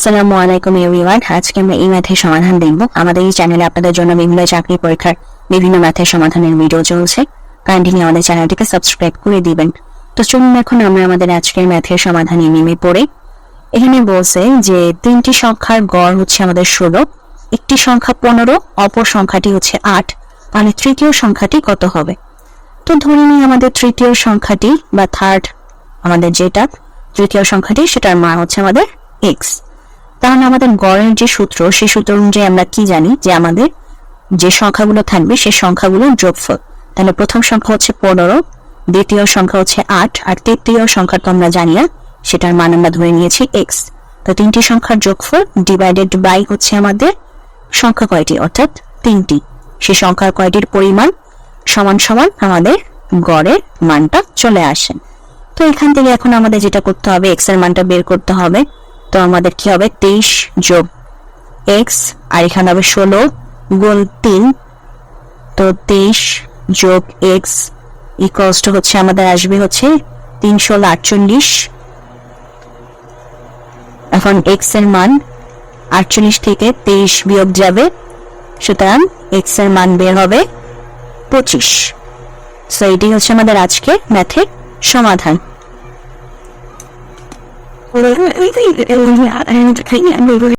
আসসালামু আলাইকুম এভরিওয়ান আজকে আমরা এই ম্যাথের সমাধান দেখব। আমাদের এই চ্যানেলে আপনাদের জন্য বিভিন্ন চাকরি পরীক্ষার বিভিন্ন ম্যাথের সমাধানের ভিডিও চলছে। কাইন্ডলি আমাদের চ্যানেলটিকে সাবস্ক্রাইব করে দিবেন। তো চলুন এখন আমরা আমাদের আজকের ম্যাথের সমাধানে নেমে পড়ে। এখানে বলছে যে তিনটি সংখ্যার গড় হচ্ছে আমাদের ষোলো, একটি সংখ্যা পনেরো, অপর সংখ্যাটি হচ্ছে আট। তাহলে তৃতীয় সংখ্যাটি কত হবে? তো ধরে নিই আমাদের তৃতীয় সংখ্যাটি বা থার্ড আমাদের যেটা, তৃতীয় সংখ্যাটি, সেটার মান হচ্ছে আমাদের এক্স তাহলে আমাদের গড়ের যে সূত্র, সেই সূত্র অনুযায়ী আমরা কি জানি? যে আমাদের যে সংখ্যাগুলো থাকবে, সেই সংখ্যাগুলো যোগফল। তাহলে প্রথম সংখ্যা হচ্ছে পনেরো, দ্বিতীয় সংখ্যা হচ্ছে আট, আর তৃতীয় সংখ্যা তো আমরা জানি না, সেটার মান আমরা ধরে নিয়েছি এক্স তো তিনটি সংখ্যার যোগফল ডিভাইডেড বাই হচ্ছে আমাদের সংখ্যা কয়টি? অর্থাৎ তিনটি। সেই সংখ্যার কয়টির পরিমাণ সমান সমান আমাদের গড়ের মানটা চলে আসে। তো এখান থেকে এখন আমাদের যেটা করতে হবে এক্সের মানটা বের করতে হবে। তো আমাদের কি হবে? তেইশ যোগ এক্স, আর এখানে হবে ষোলো গুণ তিন। তো তেইশ যোগ এক্স ইকুয়ালস টু হচ্ছে আমাদের আসবে হচ্ছে তিনশো আটচল্লিশ। এখন এক্সের মান আটচল্লিশ থেকে তেইশ বিয়োগ যাবে, সুতরাং এক্সের মান বের হবে পঁচিশ। সো এটি হচ্ছে আমাদের আজকে ম্যাথের সমাধান। 我的瑞威自己的人家，哎，这可以啊，瑞威。